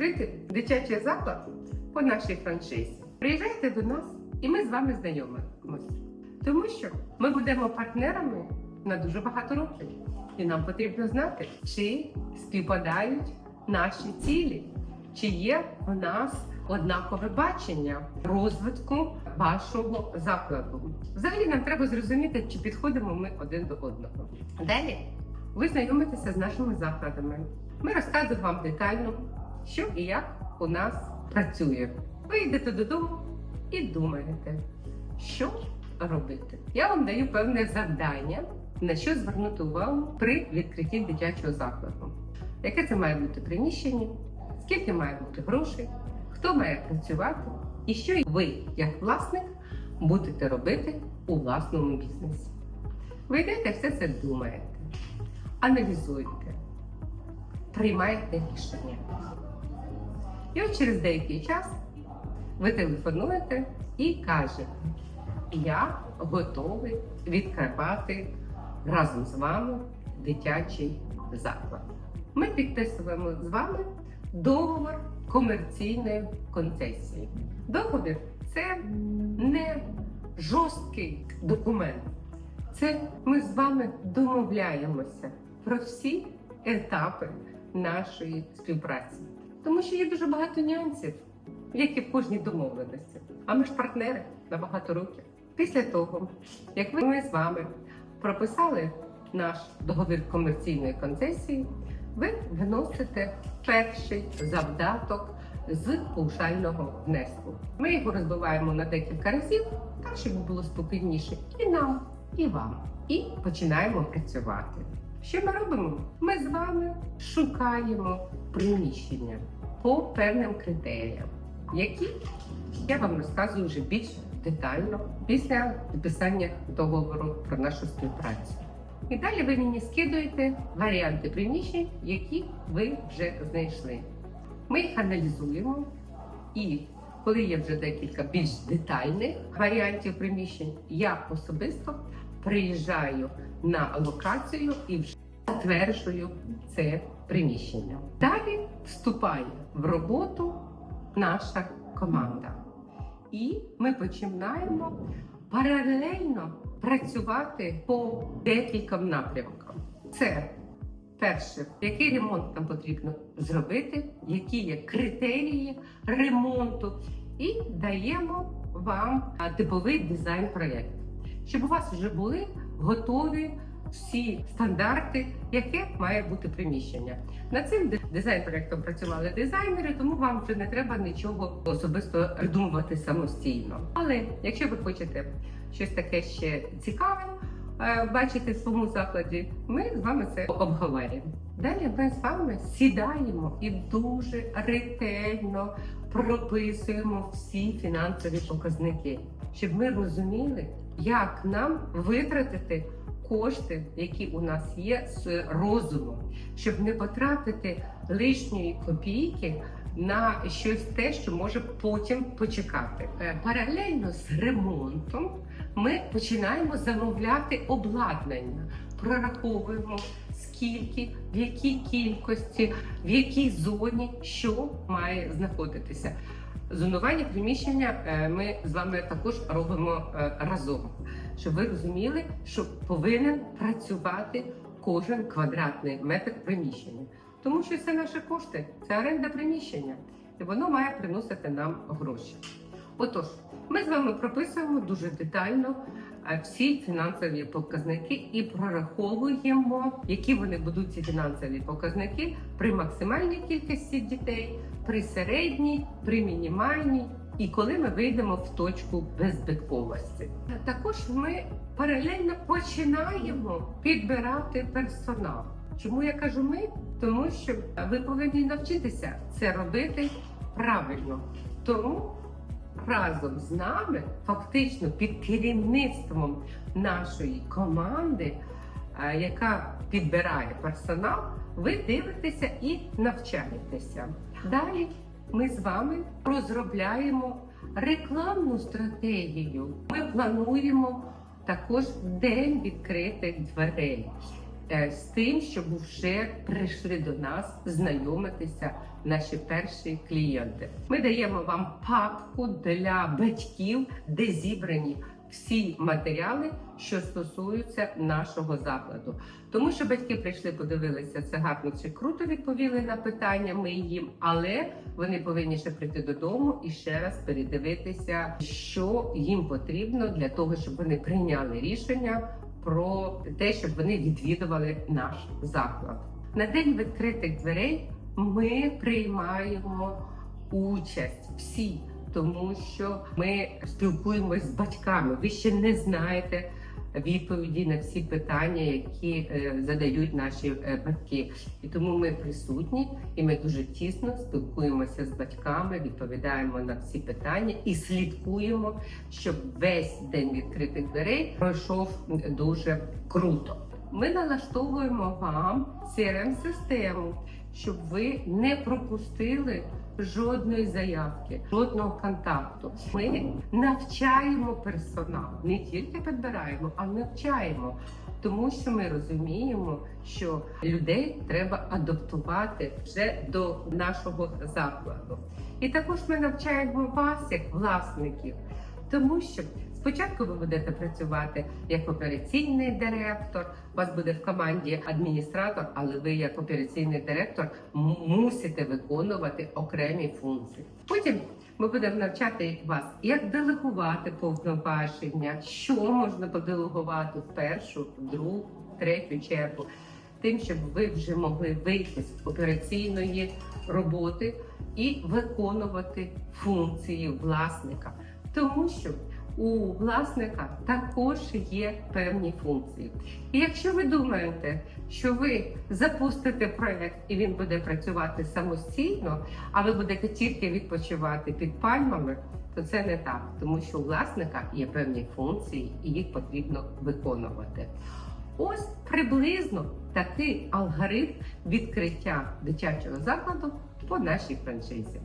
відкрити дитячий заклад по нашій франшизі. Приїжджайте до нас, і ми з вами знайомимося. Тому що ми будемо партнерами на дуже багато років. І нам потрібно знати, чи співпадають наші цілі, чи є в нас однакове бачення розвитку вашого закладу. Взагалі нам треба зрозуміти, чи підходимо ми один до одного. Далі ви знайомитеся з нашими закладами. Ми розказуємо вам детально, що і як у нас працює. Ви йдете додому і думаєте, що робити. Я вам даю певне завдання, на що звернути увагу при відкритті дитячого закладу. Яке це має бути приміщення, скільки має бути грошей, хто має працювати, і що ви, як власник, будете робити у власному бізнесі. Ви йдете, все це думаєте, аналізуєте, приймаєте рішення. І от через деякий час ви телефонуєте і кажете, я готовий відкривати разом з вами дитячий заклад. Ми підписуємо з вами договор комерційної концесії. Договір це не жорсткий документ. Це ми з вами домовляємося про всі етапи нашої співпраці. Тому що є дуже багато нюансів, як і в кожній домовленості. А ми ж партнери на багато років. Після того, як ми з вами прописали наш договір комерційної концесії, ви вносите перший завдаток з паушального внеску. Ми його розбиваємо на декілька разів, так щоб було спокійніше і нам, і вам. І починаємо працювати. Що ми робимо? Ми з вами шукаємо приміщення по певним критеріям, які я вам розказую вже більш детально після підписання договору про нашу співпрацю. І далі ви мені скидуєте варіанти приміщень, які ви вже знайшли. Ми їх аналізуємо, і коли є вже декілька більш детальних варіантів приміщень, я особисто приїжджаю на локацію і вже затверджую це приміщення. Далі вступає в роботу наша команда. І ми починаємо паралельно працювати по декільком напрямкам. Це перше, який ремонт нам потрібно зробити, які є критерії ремонту, і даємо вам типовий дизайн проєкт, щоб у вас вже були готові всі стандарти, яке має бути приміщення. Над цим дизайн проєктом працювали дизайнери, тому вам вже не треба нічого особисто придумувати самостійно. Але якщо ви хочете щось таке ще цікаве е, бачити в своєму закладі, ми з вами це обговорюємо. Далі ми з вами сідаємо і дуже ретельно прописуємо всі фінансові показники, щоб ми розуміли, як нам витратити кошти, які у нас є з розумом, щоб не потратити лишньої копійки на щось те, що може потім почекати. Е, Паралельно з ремонтом ми починаємо замовляти обладнання, прораховуємо скільки, в якій кількості, в якій зоні що має знаходитися. Зонування приміщення е, ми з вами також робимо е, разом, щоб ви розуміли, що повинен працювати кожен квадратний метр приміщення, тому що це наші кошти, це оренда приміщення, і воно має приносити нам гроші. Отож, ми з вами прописуємо дуже детально е, всі фінансові показники і прораховуємо, які вони будуть ці фінансові показники при максимальній кількості дітей, при середній, при мінімальній. І коли ми вийдемо в точку беззбитковості, також ми паралельно починаємо підбирати персонал. Чому я кажу ми? Тому що ви повинні навчитися це робити правильно. Тому разом з нами, фактично під керівництвом нашої команди, е, яка підбирає персонал, ви дивитеся і навчаєтеся. Далі ми з вами розробляємо рекламну стратегію. Ми плануємо також день відкритих дверей. е, з тим, щоб вже прийшли до нас знайомитися наші перші клієнти. Ми даємо вам папку для батьків, де зібрані всі матеріали, що стосуються нашого закладу. Тому що батьки прийшли, подивилися це гарно чи круто відповіли на питання. Ми їм, але вони повинні ще прийти додому і ще раз передивитися, що їм потрібно для того, щоб вони прийняли рішення про те, щоб вони відвідували наш заклад. На день відкритих дверей ми приймаємо участь всі, тому що ми спілкуємось з батьками. Ви ще не знаєте відповіді на всі питання, які е, задають наші е, батьки. І тому ми присутні і ми дуже тісно спілкуємося з батьками, відповідаємо на всі питання і слідкуємо, щоб весь день відкритих дверей пройшов дуже круто. Ми налаштовуємо вам crm систему щоб ви не пропустили жодної заявки, жодного контакту. Ми навчаємо персонал, не тільки підбираємо, а навчаємо. Тому що ми розуміємо, що людей треба адаптувати вже до нашого закладу. І також ми навчаємо вас як власників, тому що спочатку ви будете працювати як операційний директор. У вас буде в команді адміністратор, але ви як операційний директор мусите виконувати окремі функції. Потім ми будемо навчати вас, як делегувати повноваження, що можна поделегувати в першу, в другу, в третю чергу, тим, щоб ви вже могли вийти з операційної роботи і виконувати функції власника, тому що у власника також є певні функції. І якщо ви думаєте, що ви запустите проект і він буде працювати самостійно, а ви будете тільки відпочивати під пальмами, то це не так, тому що у власника є певні функції і їх потрібно виконувати. Ось приблизно такий алгоритм відкриття дитячого закладу по нашій франшизі.